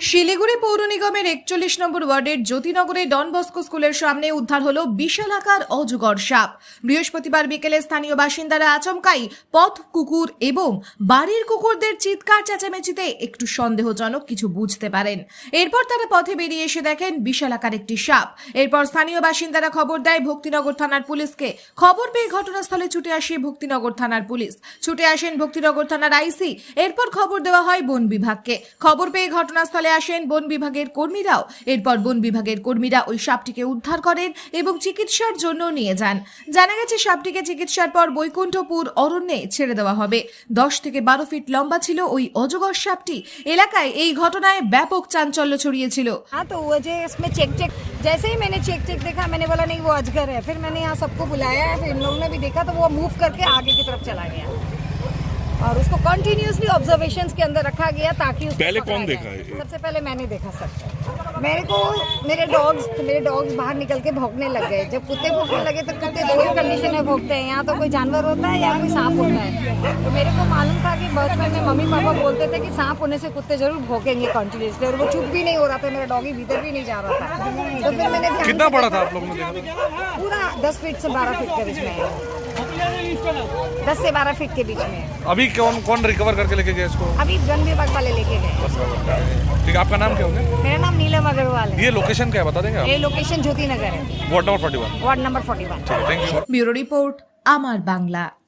শিলিগুড়ি পৌর নিগমের একচল্লিশ নম্বর ওয়ার্ডের জ্যোতিনগরে ডন বস্কো স্কুলের সামনে উদ্ধার হলো বিশালাকার অজগর সাপ। বৃহস্পতিবার বিকেলে স্থানীয় বাসিন্দারা আচমকাই পথ, কুকুর এবং বাড়ির কুকুরদের চিৎকার, চেঁচামেচিতে একটু সন্দেহজনক কিছু বুঝতে পারেন। এরপর তারা পথে বেরিয়ে এসে দেখেন বিশাল আকার একটি সাপ। এরপর স্থানীয় বাসিন্দারা খবর দেয়, ভক্তিনগর থানার পুলিশকে খবর পেয়ে ঘটনাস্থলে ছুটে আসে ভক্তিনগর থানার পুলিশ। ছুটে আসেন ভক্তিনগর থানার আইসি। এরপর খবর দেওয়া হয় বন বিভাগকে। খবর পেয়ে ঘটনাস্থলে আসেন বন বিভাগের কর্মীরাও এরপর বন বিভাগের কর্মীরা ওই সাপটিকে উদ্ধার করেন এবং চিকিৎসার জন্য নিয়ে যান জানা গেছে সাপটিকে চিকিৎসার পর বৈকুণ্ঠপুর অরণ্যে ছেড়ে দেওয়া হবে দশ থেকে বারো ফিট লম্বা ছিল ওই অজগর সাপটি এলাকায় এই ঘটনায় ব্যাপক চাঞ্চল্য ছড়িয়েছিল हाँ तो वो जो इसमें चेक चेक जैसे ही मैंने चेक चेक देखा मैंने बोला नहीं वो अजगर है फिर मैंने यहाँ सबको बुलाया है फिर इन लोगों ने भी देखा तो वो मूव करके आगे की तरफ चला गया और उसको कंटिन्यूसली ऑब्जर्वेशन के अंदर रखा गया ताकि उसको पहले कौन देखा है सबसे पहले मैंने देखा सर। मेरे को मेरे डॉग्स मेरे डॉग्स बाहर निकल के भौंकने लग गए। जब कुत्ते भौंकने लगे तो कुत्ते दो ही कंडीशन में भौंकते हैं। यहाँ तो कोई जानवर होता है या कोई सांप होता है। तो मेरे को मालूम था कि बचपन में मम्मी पापा बोलते थे कि सांप होने से कुत्ते ज़रूर भौंकेंगे कंटिन्यूसली और वो चुप भी नहीं हो रहा था मेरा डॉगी भीतर भी नहीं जा रहा था। तो फिर मैंने कितना बड़ा था आप लोगों ने पूरा दस फीट से बारह फीट के बीच में है दस से बारह फीट के बीच में। अभी कौन कौन रिकवर करके लेके गए इसको? अभी वन विभाग वाले लेके गए। ठीक है आपका नाम क्या होगा मेरा नाम नीलम अग्रवाल है। ये लोकेशन क्या है बता देंगे ये लोकेशन ज्योति नगर है ward number forty one ward number forty one bureau report आमार यू